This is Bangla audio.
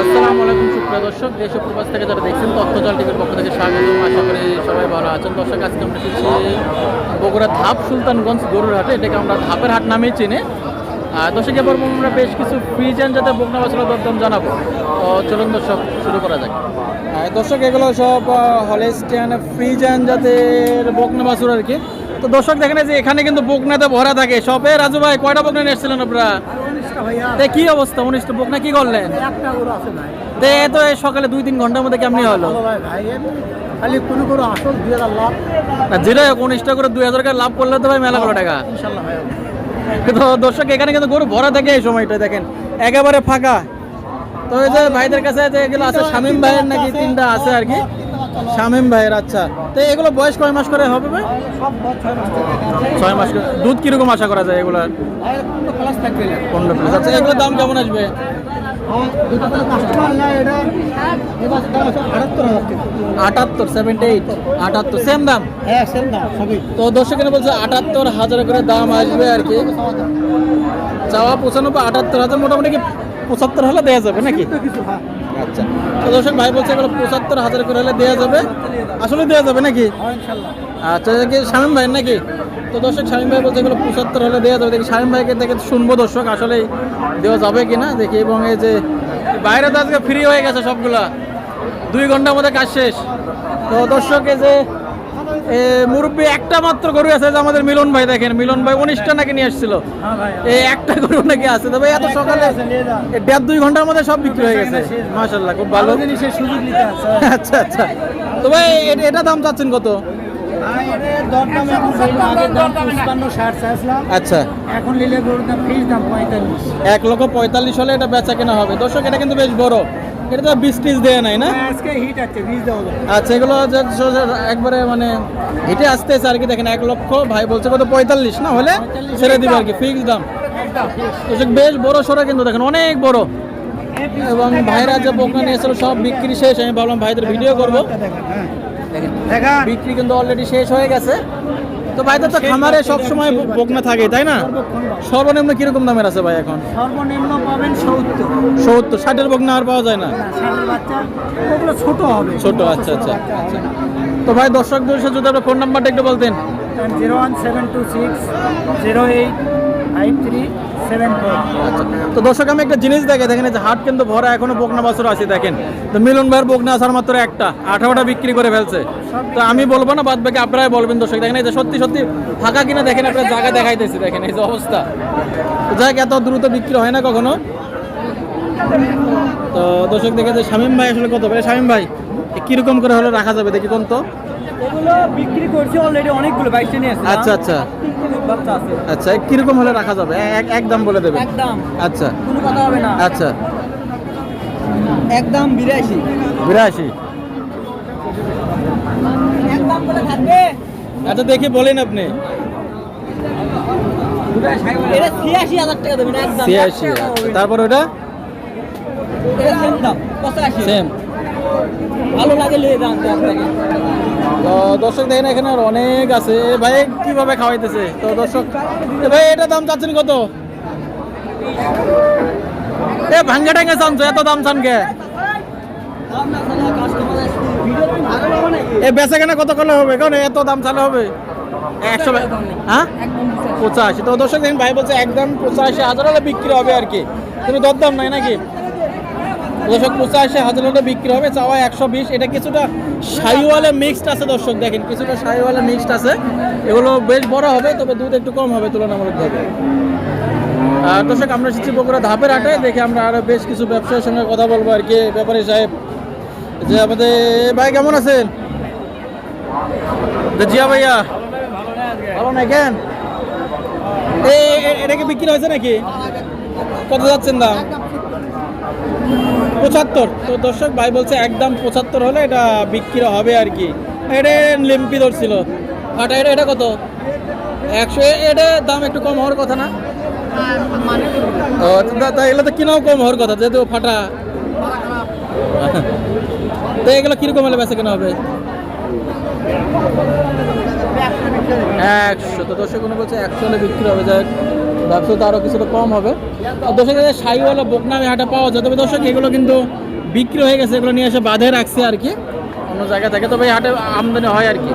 আসসালামু আলাইকুম, সুপ্রিয় দর্শক। থেকে যারা দেখছেন টিভির পক্ষ থেকে স্বাগত। আশা করি সবাই ভালো আছেন। দর্শক, আজকে আমরা এসেছি বগুড়া ধাপ সুলতানগঞ্জ গরুর হাটে। এটাকে আমরা ধাপের হাট দর্শক এবার আমরা বেশ কিছু ফ্রিজেন যাতে বকনা দরদাম জানাব। তো চলুন দর্শক, শুরু করা যাক। দর্শক, এগুলো সব হলেস্টিয়ান ফ্রিজেন জাতের বকনা বাসুর আর কি। তো দর্শক, দেখেন যে এখানে কিন্তু বকনাতে ভরা থাকে। সবে রাজু ভাই, কয়টা বকনা নিয়ে এসেছিলেন আপনারা? তে কি অবস্থা উনিশটা বকনা কি করলেন? একটা গরু আছে ভাই। তে তো সকালে দুই তিন ঘণ্টার মধ্যে কেমনি হলো? খালি কোনো আসল দুই হাজার লাভ। যেটা উনিশটা করে দুই হাজার টাকা লাভ করলে তো ভাই মেলা করে টাকা। তো দর্শক এখানে কিন্তু গরু ভরা থাকে এই সময়টা দেখেন একেবারে ফাঁকা। তো এই যে ভাইদের কাছে যে এগুলো আছে শামিম ভাইয়ের নাকি তিনটা আছে আর কি। শামিম ভাইয়ের আচ্ছা। তো এগুলো বয়স কয় মাস করে হবে ভাই? ছয় মাস করে। দুধ কীরকম আশা করা যায় না পনেরো প্লাস আচ্ছা এগুলোর দাম কেমন আসবে? আটাত্তর সেভেন্টি এইট আটাত্তর। সেম দাম? বলছে আটাত্তর হাজার করে দাম আসবে আর কি। হাজার মোটামুটি পঁচাত্তর হলে দেওয়া যাবে নাকি? আচ্ছা। তো দর্শক, ভাই বলছে এগুলো পঁচাত্তর হাজার করে হলে দেওয়া যাবে। আসলে দেওয়া যাবে নাকি? আচ্ছা দেখি শামীম ভাই নাকি? তো দর্শক, শামীম ভাই বলছে এগুলো পঁচাত্তর হলে দেওয়া যাবে। দেখি, শামীম ভাইকে দেখে শুনব দর্শক আসলে দেওয়া যাবে কি না দেখি, এবং এই যে বাইরে তো আজকে ফ্রি হয়ে গেছে সবগুলা। দুই ঘণ্টার মধ্যে কাজ শেষ। তো দর্শক, এই যে মুরব্বী একটা মাত্র গরু আছে যে আমাদের মিলন ভাই দেখেন মিলন ভাই উনিশটা নাকি নিয়ে আসছিল। হ্যাঁ এই একটা গরু নাকি আছে। তবে এত সকালে নিয়ে যা। এ দেড় দুই ঘণ্টার মধ্যে সব বিক্রি হয়ে গেছে। মাশাল্লাহ খুব ভালো। ভালো জিনিসের সুযোগ নিতে আছে আচ্ছা আচ্ছা। তো ভাই এ- এটা দাম চাচ্ছেন কত? আচ্ছা। এখন নিলে গরুর দাম দাম পঁয়তাল্লিশ। এক লক্ষ পঁয়তাল্লিশ হলে এটা বেচা কেনা হবে। দর্শক এটা কিন্তু বেশ বড়। এটা তো টিস দেয় নাই না? হ্যাঁ, আজকে হিট আছে বীজ যাবে আচ্ছা এগুলো একবারে মানে হিটে আসতেছে আর কি দেখেন এক লক্ষ ভাই বলছে কত পঁয়তাল্লিশ না হলে? ছেড়ে দিবে আর কি ফিক্স দাম। বেশ বড় সড়ো কিন্তু দেখেন অনেক বড়। এবং ভাইরা যে বোকা নিয়েছিল সব বিক্রি শেষ। আমি ভাবলাম ভাইদের ভিডিও করব। দেখা বিক্রি কিন্তু অলরেডি শেষ হয়ে গেছে। তো ভাই তো খামারে সব সময় বকনা থাকে তাই না? সর্বনিম্ন কীরকম দামের আছে ভাই এখন? সর্বনিম্ন পাবেন সত্তর। সত্তর ষাটের বকনা আর পাওয়া যায় না? ছোট হবে। ছোট আচ্ছা আচ্ছা আচ্ছা। তো ভাই দর্শক সাথে যদি আপনার ফোন নাম্বারটা একটু বলতেন। Zero one seven two six zero eight five three তো দর্শক, আমি একটা জিনিস দেখে, দেখেন যে হাট কিন্তু ভরা, এখনও বকনা বাছর আছে, দেখেন। তো মিলন ভাইয়ের বকনা আসার মাত্র একটা, আঠারোটা বিক্রি করে ফেলছে। তো আমি বলব না, বাদ বাকি আপনারাই বলবেন দর্শক। দেখেন এই যে সত্যি সত্যি, ফাঁকা কিনা দেখেন আপনার জায়গা দেখাইতেছি, দেখেন এই যে অবস্থা। যাই এত দ্রুত বিক্রি হয় না কখনো। তো দর্শক দেখে যে শামীম ভাই আসলে কত? ভাই শামীম ভাই কীরকম করে হলে রাখা যাবে? দেখি কোন তো। এগুলো বিক্রি করছি অলরেডি অনেকগুলো বাইকটা নিয়ে আসছে আচ্ছা আচ্ছা। আচ্ছা কীরকম হলে রাখা যাবে? এক একদম বলে দেবেন। একদম। আচ্ছা। কোনো কথা হবে না। আচ্ছা। একদম বিরাশি। বিরাশি। একদম থাকবে। আচ্ছা দেখি বলেন আপনি। এটা ছিয়াশি হাজার টাকা দেবেন একদম। ছিয়াশি তারপর ওটা? সেম ভালো লাগে লিয়ে দাম দর্শক দেখেন এখানে আর অনেক আছে। ভাই, কীভাবে খাওয়াইতেছে? তো দর্শক ভাই, এটা দাম চাচ্ছেন কত? এ ভাঙ্গা টাঙ্গা এত দাম চান কে? তুমি বেচা কেনা কত করলে হবে? কারণ এত দাম চালে হবে। একশো হ্যাঁ? পঁচাশি। তো দর্শক দেখেন, ভাই বলছে একদম পঁচাশি হাজার হলে বিক্রি হবে আর কি। কিন্তু দরদাম নাই নাকি? দর্শক পঁচাশি হাজার হলে বিক্রি হবে চাওয়া একশো বিশ। এটা কিছুটা শাহিওয়ালে মিক্সড আছে দর্শক, দেখেন, কিছুটা শাহিওয়ালে মিক্সড আছে। এগুলো বেশ বড় হবে, তবে দুধ একটু কম হবে তুলনামূলকভাবে দর্শক, আমরা এসেছি বগুড়া ধাপের হাটে, দেখে আমরা আরও বেশ কিছু ব্যবসায়ীর সঙ্গে কথা বলব আর কি, ব্যাপারী সাহেব। যে আমাদের ভাই, কেমন আছেন? জিয়া ভাইয়া, ভালো নাই কেন? এটা কি বিক্রি হয়েছে নাকি? কত যাচ্ছেন দাম? পঁচাত্তর। তো দর্শক, ভাই বলছে একদম পঁচাত্তর হলে এটা বিক্রি হবে আর কি। এটা লিম্পি ধরছিল। আটা এটা এটা কত? একশো এটা দাম একটু কম হওয়ার কথা না? ও, তা এগুলো তো কিনাও কম হওয়ার কথা, যেহেতু ফাটা। তো এগুলো কীরকম হলে বেঁচে কেনা হবে? একশো। তো দর্শক কোনো বলছে একশো হলে বিক্রি হবে, যাই ব্যবসা তো আরও কিছুটা কম হবে। আর দর্শক সাইওয়ালা বকনামি হাটে পাওয়া যায়। তবে দর্শক, এগুলো কিন্তু বিক্রি হয়ে গেছে, এগুলো নিয়ে এসে বাঁধে রাখছে আর কি অন্য জায়গা থেকে। তবে হাটে আমদানি হয় আর কি।